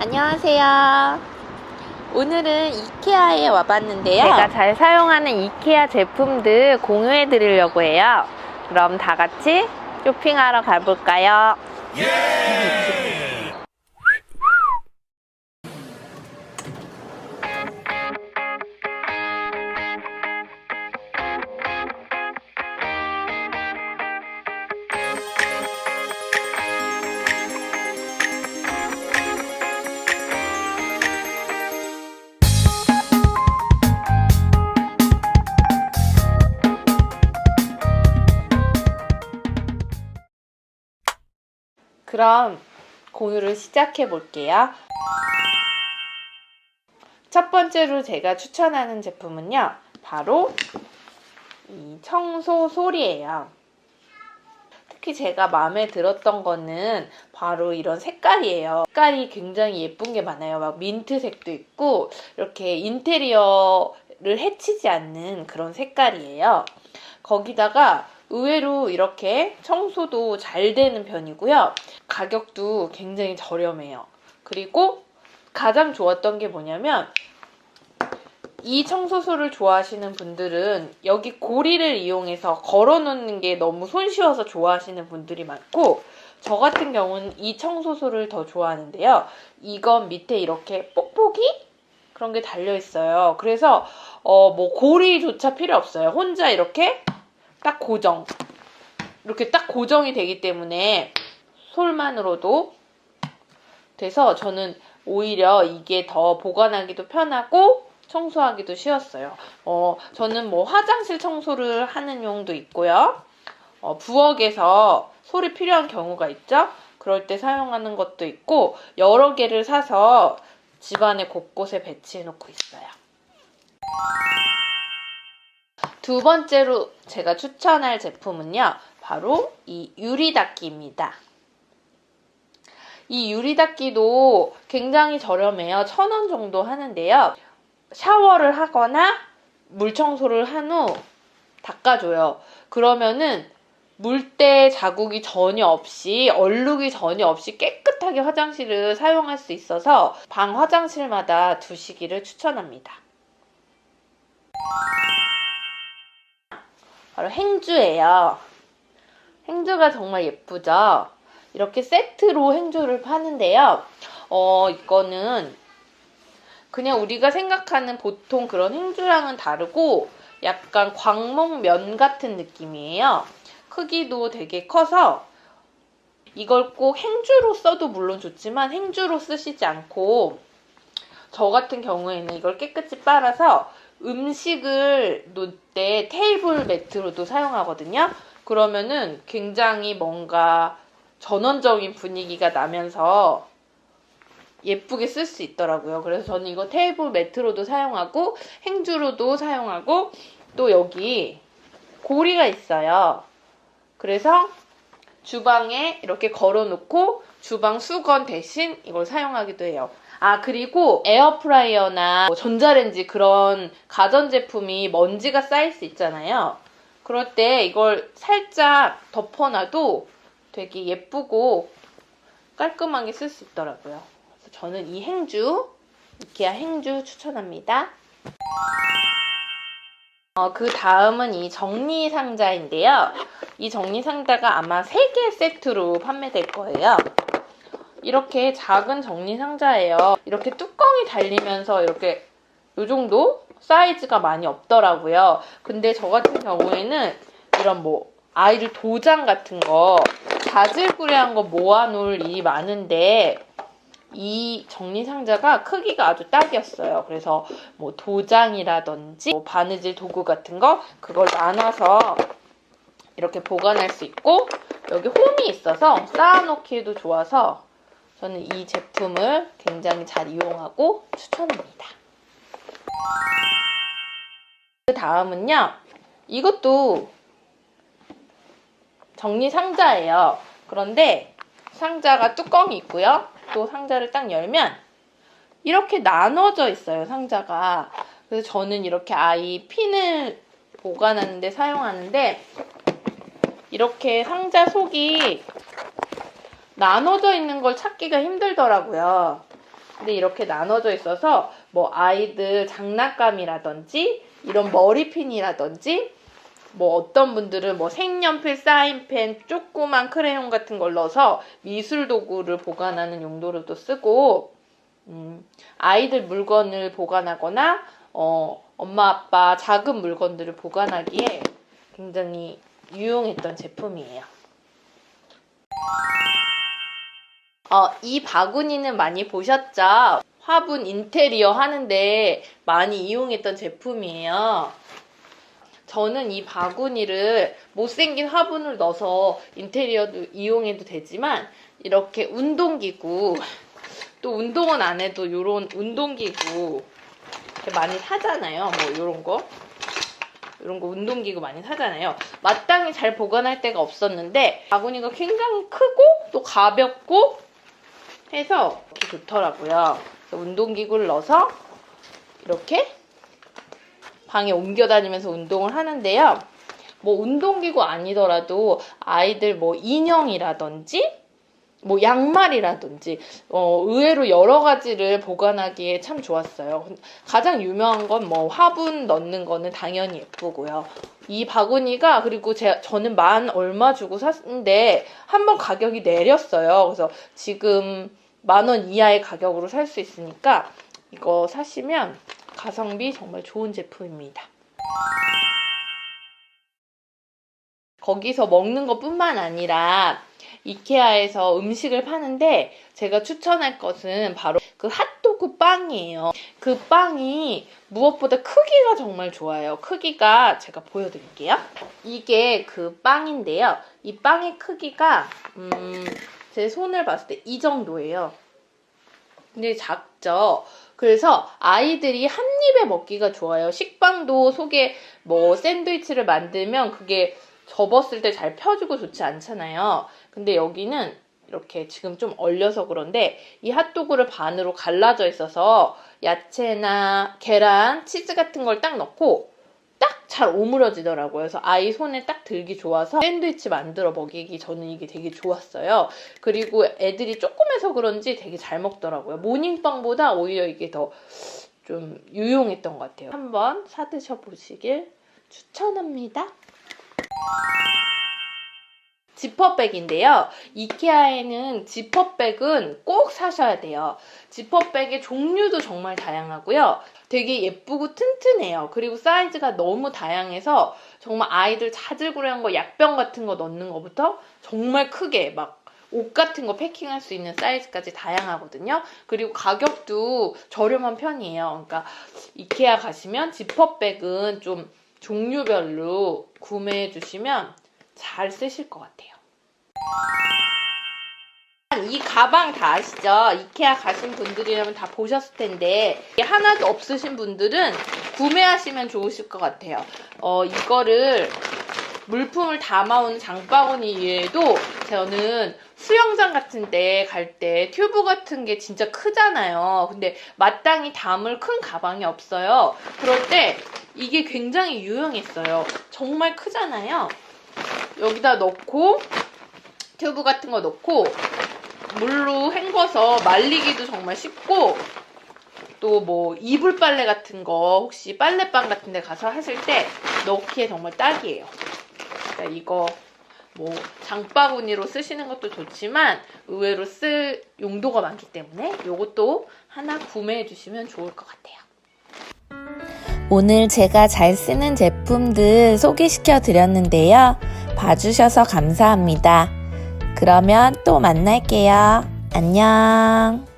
안녕하세요. 오늘은 이케아에 와봤는데요. 제가 잘 사용하는 이케아 제품들 공유해 드리려고 해요. 그럼 다 같이 쇼핑하러 가볼까요? 그럼 공유를 시작해 볼게요. 첫 번째로 제가 추천하는 제품은요. 바로 이 청소 솔이에요. 특히 제가 마음에 들었던 거는 바로 이런 색깔이에요. 색깔이 굉장히 예쁜 게 많아요. 막 민트색도 있고 이렇게 인테리어를 해치지 않는 그런 색깔이에요. 거기다가 의외로 이렇게 청소도 잘 되는 편이고요. 가격도 굉장히 저렴해요. 그리고 가장 좋았던 게 뭐냐면 이 청소소를 좋아하시는 분들은 여기 고리를 이용해서 걸어 놓는 게 너무 손쉬워서 좋아하시는 분들이 많고 저 같은 경우는 이 청소소를 더 좋아하는데요. 이건 밑에 이렇게 뽁뽁이 그런 게 달려 있어요. 그래서 어 뭐 고리조차 필요 없어요. 혼자 이렇게 딱 고정. 이렇게 딱 고정이 되기 때문에 솔만으로도 돼서 저는 오히려 이게 더 보관하기도 편하고 청소하기도 쉬웠어요. 어, 저는 뭐 화장실 청소를 하는 용도 있고요. 어, 부엌에서 솔이 필요한 경우가 있죠. 그럴 때 사용하는 것도 있고 여러 개를 사서 집안의 곳곳에 배치해 놓고 있어요. 두 번째로 제가 추천할 제품은요. 바로 이 유리닦기입니다. 이 유리닦기도 굉장히 저렴해요. 천 원 정도 하는데요. 샤워를 하거나 물 청소를 한 후 닦아줘요. 그러면은 물때 자국이 전혀 없이 얼룩이 전혀 없이 깨끗하게 화장실을 사용할 수 있어서 방 화장실마다 두시기를 추천합니다. 바로 행주예요. 행주가 정말 예쁘죠? 이렇게 세트로 행주를 파는데요. 어, 이거는 그냥 우리가 생각하는 보통 그런 행주랑은 다르고 약간 광목면 같은 느낌이에요. 크기도 되게 커서 이걸 꼭 행주로 써도 물론 좋지만 행주로 쓰시지 않고 저 같은 경우에는 이걸 깨끗이 빨아서 음식을 놓을 때 테이블 매트로도 사용하거든요. 그러면은 굉장히 뭔가 전원적인 분위기가 나면서 예쁘게 쓸 수 있더라고요. 그래서 저는 이거 테이블 매트로도 사용하고 행주로도 사용하고 또 여기 고리가 있어요. 그래서 주방에 이렇게 걸어놓고 주방 수건 대신 이걸 사용하기도 해요. 아, 그리고 에어프라이어나 뭐 전자레인지 그런 가전제품이 먼지가 쌓일 수 있잖아요. 그럴 때 이걸 살짝 덮어놔도 되게 예쁘고 깔끔하게 쓸 수 있더라고요. 그래서 저는 이 행주, 이케아 행주 추천합니다. 어, 그 다음은 이 정리 상자인데요. 이 정리 상자가 아마 3개 세트로 판매될 거예요. 이렇게 작은 정리 상자예요. 이렇게 뚜껑이 달리면서 이렇게 요 정도 사이즈가 많이 없더라고요. 근데 저 같은 경우에는 이런 뭐 아이들 도장 같은 거 자질구레한 거 모아놓을 일이 많은데 이 정리 상자가 크기가 아주 딱이었어요. 그래서 뭐 도장이라든지 뭐 바느질 도구 같은 거 그걸 나눠서 이렇게 보관할 수 있고 여기 홈이 있어서 쌓아놓기에도 좋아서 저는 이 제품을 굉장히 잘 이용하고 추천합니다. 그 다음은요. 이것도 정리 상자예요. 그런데 상자가 뚜껑이 있고요. 또 상자를 딱 열면 이렇게 나눠져 있어요, 상자가. 그래서 저는 이렇게 아이 핀을 보관하는데 사용하는데 이렇게 상자 속이 나눠져 있는 걸 찾기가 힘들더라고요. 근데 이렇게 나눠져 있어서 뭐 아이들 장난감이라든지 이런 머리핀이라든지 뭐 어떤 분들은 뭐 색연필, 사인펜, 조그만 크레용 같은 걸 넣어서 미술 도구를 보관하는 용도로도 쓰고 음, 아이들 물건을 보관하거나 어, 엄마 아빠 작은 물건들을 보관하기에 굉장히 유용했던 제품이에요. 어, 이 바구니는 많이 보셨죠? 화분 인테리어 하는데 많이 이용했던 제품이에요. 저는 이 바구니를 못생긴 화분을 넣어서 인테리어도 이용해도 되지만 이렇게 운동기구 또 운동은 안 해도 이런 운동기구 많이 사잖아요. 뭐 이런 거 이런 거 운동기구 많이 사잖아요. 마땅히 잘 보관할 데가 없었는데 바구니가 굉장히 크고 또 가볍고 해서 이렇게 좋더라고요. 운동기구를 넣어서 이렇게 방에 옮겨 다니면서 운동을 하는데요. 뭐 운동기구 아니더라도 아이들 뭐 인형이라든지 뭐 양말이라든지 어, 의외로 여러 가지를 보관하기에 참 좋았어요. 가장 유명한 건 뭐 화분 넣는 거는 당연히 예쁘고요. 이 바구니가 그리고 제 저는 만 얼마 주고 샀는데 한번 가격이 내렸어요. 그래서 지금 만 원 이하의 가격으로 살 수 있으니까 이거 사시면 가성비 정말 좋은 제품입니다. 거기서 먹는 것뿐만 아니라 이케아에서 음식을 파는데 제가 추천할 것은 바로 그 핫도그 빵이에요. 그 빵이 무엇보다 크기가 정말 좋아요. 크기가 제가 보여드릴게요. 이게 그 빵인데요. 이 빵의 크기가 음, 제 손을 봤을 때 이 정도예요. 근데 작죠. 그래서 아이들이 한 입에 먹기가 좋아요. 식빵도 속에 뭐 샌드위치를 만들면 그게 접었을 때 잘 펴지고 좋지 않잖아요. 근데 여기는 이렇게 지금 좀 얼려서 그런데 이 핫도그를 반으로 갈라져 있어서 야채나 계란, 치즈 같은 걸 딱 넣고 딱 잘 오므려지더라고요. 그래서 아이 손에 딱 들기 좋아서 샌드위치 만들어 먹이기 저는 이게 되게 좋았어요. 그리고 애들이 조금해서 그런지 되게 잘 먹더라고요. 모닝빵보다 오히려 이게 더 좀 유용했던 것 같아요. 한번 사드셔 보시길 추천합니다. 지퍼백인데요. 이케아에는 지퍼백은 꼭 사셔야 돼요. 지퍼백의 종류도 정말 다양하고요. 되게 예쁘고 튼튼해요. 그리고 사이즈가 너무 다양해서 정말 아이들 자질구레한 거 약병 같은 거 넣는 거부터 정말 크게 막옷 같은 거 패킹할 수 있는 사이즈까지 다양하거든요. 그리고 가격도 저렴한 편이에요. 그러니까 이케아 가시면 지퍼백은 좀 종류별로 구매해 주시면 잘 쓰실 것 같아요. 이 가방 다 아시죠? 이케아 가신 분들이라면 다 보셨을 텐데 하나도 없으신 분들은 구매하시면 좋으실 것 같아요. 어, 이거를 물품을 담아오는 장바구니 외에도 저는 수영장 같은 데 갈 때 튜브 같은 게 진짜 크잖아요. 근데 마땅히 담을 큰 가방이 없어요. 그럴 때 이게 굉장히 유용했어요. 정말 크잖아요. 여기다 넣고 튜브 같은 거 넣고 물로 헹궈서 말리기도 정말 쉽고 또 뭐 이불 빨래 같은 거 혹시 빨래방 같은 데 가서 하실 때 넣기에 정말 딱이에요. 그러니까 이거 뭐 장바구니로 쓰시는 것도 좋지만 의외로 쓸 용도가 많기 때문에 이것도 하나 구매해 주시면 좋을 것 같아요. 오늘 제가 잘 쓰는 제품들 소개시켜 드렸는데요. 봐주셔서 감사합니다. 그러면 또 만날게요. 안녕.